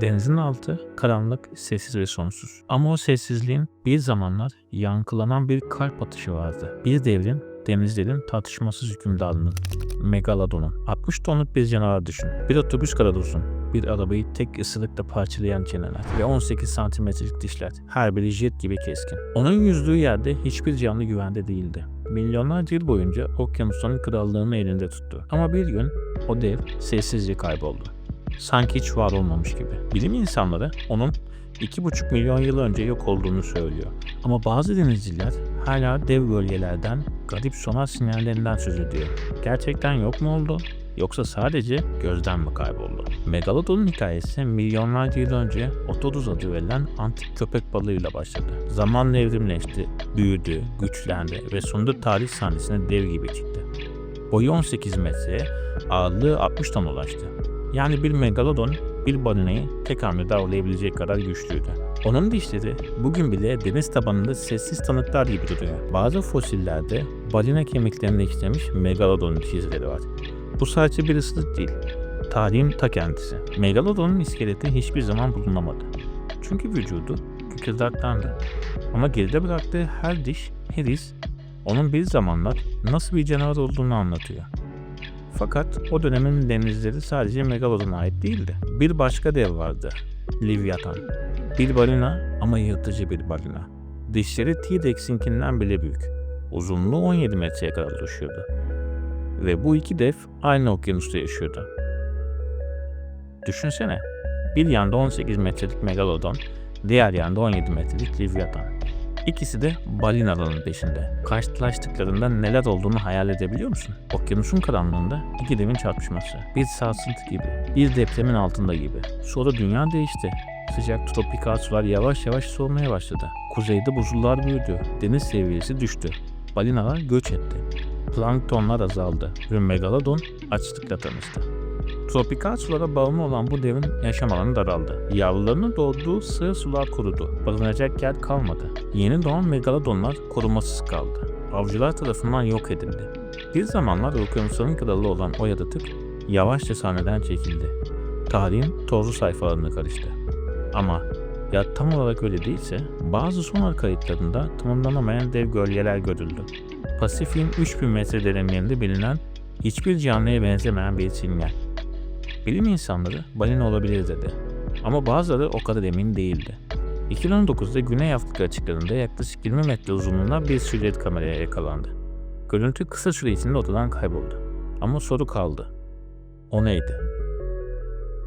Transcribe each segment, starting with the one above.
Denizin altı karanlık, sessiz ve sonsuz. Ama o sessizliğin bir zamanlar yankılanan bir kalp atışı vardı. Bir devrin, denizlerin tartışmasız hükümdarının, Megalodon'un. 60 tonluk bir canavar düşün. Bir otobüs kadar uzun. Bir arabayı tek ısırıkla parçalayan çeneler ve 18 santimetrelik dişler. Her biri jet gibi keskin. Onun yüzdüğü yerde hiçbir canlı güvende değildi. Milyonlarca yıl boyunca okyanusların krallığını elinde tuttu. Ama bir gün o dev sessizce kayboldu. Sanki hiç var olmamış gibi. Bilim insanları onun 2,5 milyon yıl önce yok olduğunu söylüyor. Ama bazı denizciler hala dev gölgelerden, garip sonar sinyallerinden söz ediyor. Gerçekten yok mu oldu? Yoksa sadece gözden mi kayboldu? Megalodon'un hikayesi milyonlarca yıl önce Otoduz adı verilen antik köpek balığıyla başladı. Zamanla evrimleşti, büyüdü, güçlendi ve sonunda tarih sahnesine dev gibi çıktı. Boyu 18 metreye, ağırlığı 60 ton ulaştı. Yani bir megalodon bir balinayı tek hamlede avlayabilecek kadar güçlüydü. Onun dişleri bugün bile deniz tabanında sessiz tanıklar gibi duruyor. Bazı fosillerde balina kemiklerine işlemiş megalodon diş izleri var. Bu sadece bir ıslık değil. Tarihin ta kendisi. Megalodon'un iskeleti hiçbir zaman bulunamadı. Çünkü vücudu kıkırdaktandı. Ama geride bıraktığı her diş, her iz onun bir zamanlar nasıl bir canavar olduğunu anlatıyor. Fakat o dönemin denizleri sadece Megalodon'a ait değildi. Bir başka dev vardı. Livyatan. Bir balina ama yırtıcı bir balina. Dişleri T-Rex'inkinden bile büyük. Uzunluğu 17 metreye kadar ulaşıyordu. Ve bu iki dev aynı okyanusta yaşıyordu. Düşünsene. Bir yanda 18 metrelik Megalodon, diğer yanda 17 metrelik Livyatan. İkisi de balinaların peşinde. Karşılaştıklarında neler olduğunu hayal edebiliyor musun? Okyanusun karanlığında iki devin çarpışması. Bir sarsıntı gibi, bir depremin altında gibi. Sonra dünya değişti. Sıcak tropikal sular yavaş yavaş soğumaya başladı. Kuzeyde buzullar büyüdü. Deniz seviyesi düştü. Balinalar göç etti. Planktonlar azaldı ve megalodon açlıkla tanıştı. Tropikal sulara bağımlı olan bu devin yaşam alanı daraldı. Yavrularının doğduğu sığ sular kurudu. Barınacak yer kalmadı. Yeni doğan megalodonlar korumasız kaldı. Avcılar tarafından yok edildi. Bir zamanlar okyanusların kralı olan o yaratık yavaşça sahneden çekildi. Tarihin tozlu sayfalarını karıştı. Ama ya tam olarak öyle değilse bazı sonar kayıtlarında tanımlanamayan dev gölgeler görüldü. Pasifik'in 3000 metre derinliğinde bilinen hiçbir canlıya benzemeyen bir sinyal. Bilim insanları balina olabilir dedi. Ama bazıları o kadar emin değildi. 2019'da Güney Afrika açıklarında yaklaşık 20 metre uzunluğunda bir silüet kameraya yakalandı. Görüntü kısa süre içinde ortadan kayboldu. Ama soru kaldı. O neydi?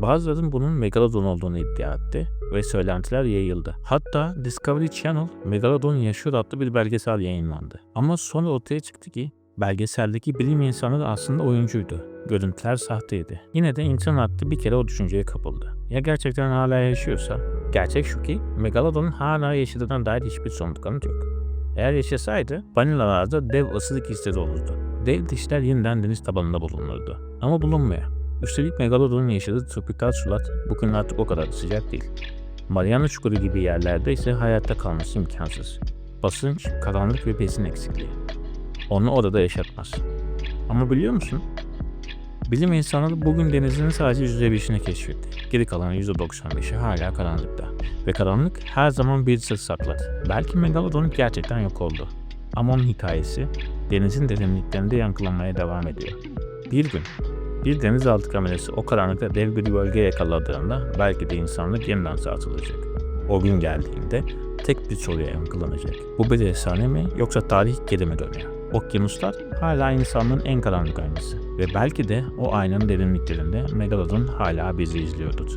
Bazıları bunun Megalodon olduğunu iddia etti ve söylentiler yayıldı. Hatta Discovery Channel Megalodon Yaşıyor adlı bir belgesel yayınlandı. Ama sonra ortaya çıktı ki belgeseldeki bilim insanı aslında oyuncuydu. Görüntüler sahteydi. Yine de internette bir kere o düşünceye kapıldı. Ya gerçekten hala yaşıyorsa? Gerçek şu ki Megalodon'un hala yaşadığına dair hiçbir somut kanıt yok. Eğer yaşasaydı vanilalarda dev ısırık izleri olurdu. Dev dişler yeniden deniz tabanında bulunurdu. Ama bulunmuyor. Üstelik Megalodon'un yaşadığı tropikal sular bugün artık o kadar sıcak değil. Mariana Çukuru gibi yerlerde ise hayatta kalması imkansız. Basınç, karanlık ve besin eksikliği. Onu orada yaşatmaz. Ama biliyor musun? Bilim insanları bugün denizin sadece %5'ini keşfetti. Geri kalan %95'i hala karanlıkta. Ve karanlık her zaman bir sır saklar. Belki Megalodon gerçekten yok oldu. Ama onun hikayesi denizin derinliklerinde yankılanmaya devam ediyor. Bir gün bir denizaltı kamerası o karanlıkta dev bir bölge yakaladığında belki de insanlık yeniden sarsılacak. O gün geldiğinde tek bir soruya yankılanacak. Bu bir efsane mi yoksa tarih geri mi dönüyor? Okyanuslar hala insanlığın en karanlık aynası ve belki de o aynanın derinliklerinde Megalodon hala bizi izliyordur.